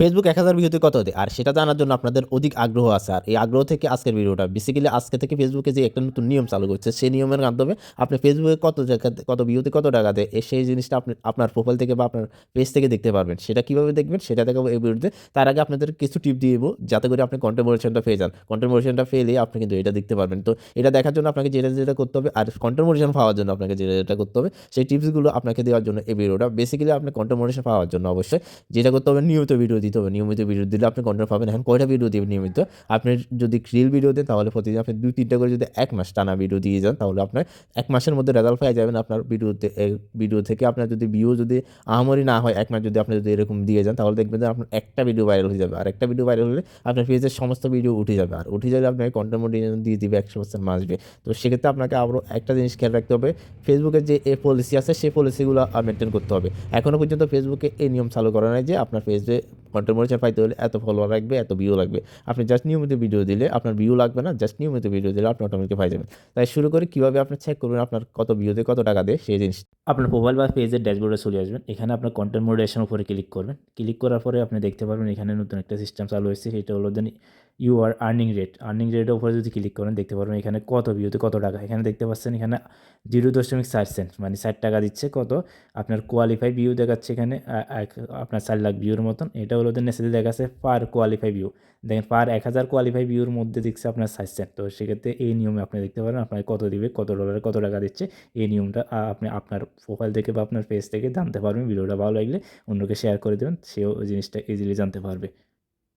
Facebook এক হাজার ভিউতে কত দেয় আর সেটা জানার জন্য আপনাদের অধিক আগ্রহ আছে। আর এই আগ্রহ থেকে আজকের ভিডিওটা। বেসিক্যালি আজকে থেকে ফেসবুকে যে একটা নতুন নিয়ম চালু করছে, সেই নিয়মের মাধ্যমে আপনি ফেসবুকে কত টাকা কত ভিউতে কত টাকা দেয় সেই জিনিসটা আপনি আপনার প্রোফাইল থেকে বা আপনার পেজ থেকে দেখতে পারবেন। সেটা কীভাবে দেখবেন সেটা দেখাবো এই ভিডিওতে। তার আগে আপনাদের কিছু টিপ দিয়ে দেবো, যাতে করে আপনি কন্টেন্ট মোটিভেশনটা পেয়ে যান। কন্টেন্ট মোটিভেশনটা পেলে আপনি কিন্তু এটা দেখতে পারবেন। তো এটা দেখার জন্য আপনাকে যেটা যেটা করতে হবে, আর কন্টেন্ট মোটিভেশন পাওয়ার জন্য আপনাকে যেটা যেটা করতে হবে, সেই টিপসগুলো আপনাকে দেওয়ার জন্য এই ভিডিওটা। বেসিক্যালি আপনি কন্টেন্ট মোটিভেশন পাওয়ার জন্য অবশ্যই যেটা করতে হবে নিয়মিত ভিডিও দিতে হবে নিয়মিত ভিডিও দিলে আপনি কন্টেন্ট পাবেন। এখন কয়টা ভিডিও দেবেন নিয়মিত? আপনি যদি রিল ভিডিও দেন, তাহলে প্রতিদিন আপনি দুই, তিনটা করে যদি এক মাস টানা ভিডিও দিয়ে যান, তাহলে আপনার এক মাসের মধ্যে রেজাল্ট পেয়ে যাবেন আপনার ভিডিওতে ভিডিও থেকে। আপনার যদি ভিউ যদি আহামরি না হয়, এক মাস যদি আপনি যদি এরকম দিয়ে যান, তাহলে দেখবেন যে আপনার একটা ভিডিও ভাইরাল হয়ে যাবে। আর একটা ভিডিও ভাইরাল হলে আপনার পেজের সমস্ত ভিডিও উঠে যাবে। আর উঠে যাবে আপনাকে কন্টেন্ট মোটিভেশন দিয়ে দিবে একশো পার্সেন্ট আসবে তো সেক্ষেত্রে আপনাকে আরও একটা জিনিস খেয়াল রাখতে হবে ফেসবুকের যে এ পলিসি আছে সেই পলিসিগুলো মেনটেন করতে হবে। এখনও পর্যন্ত ফেসবুকে এই নিয়ম চালু করা নাই যে আপনার পেজে কন্টেন্ট মোটিভেশন পাইতে হলে এত ফলোয়ার লাগবে, এত ভিউ লাগবে। আপনি জাস্ট নিয়মিত ভিডিও দিলে আপনার ভিউ লাগবে না জাস্ট নিয়মিত ভিডিও দিলে আপনি অটোমেটিক পাই যাবেন। তাই শুরু করে কীভাবে আপনি চেক করবেন আপনার কত ভিউতে কত টাকা দেয় সেই জিনিস আপনার মোবাইল বা পেজের ড্যাশবোর্ডে চলে আসবেন। এখানে আপনার কন্টেন্ট মোডেশন উপরে ক্লিক করবেন। ক্লিক করার পরে আপনি দেখতে পারবেন এখানে নতুন একটা সিস্টেম চালু হয়েছে। সেটা হলো then you are earning rate earning রেটের উপরে যদি ক্লিক করেন, দেখতে পারবেন এখানে কত ভিউতে কত টাকা। এখানে দেখতে পাচ্ছেন এখানে জিরো দশমিক ষাট সেন্ট মানে ষাট টাকা দিচ্ছে কত। আপনার কোয়ালিফাই ভিউ দেখাচ্ছে এখানে আপনার চার লাখ ভিউর মতন। এটা হলো দেন দেখা যাচ্ছে পার কোয়ালিফাই ভিউ দেখেন পার এক হাজার কোয়ালিফাই ভিউর মধ্যে দেখছে আপনার সেন্ট তো সেক্ষেত্রে এই নিয়মে আপনি দেখতে পারেন আপনার কত দিবে, কত ডলারে কত টাকা দিচ্ছে। এই নিয়মটা আপনি আপনার প্রোফাইল থেকে বা আপনার পেজ থেকে জানতে পারবেন। ভিডিওটা ভালো লাগলে অন্যকে শেয়ার করে দেবেন, সেও জিনিসটা ইজিলি জানতে পারবে।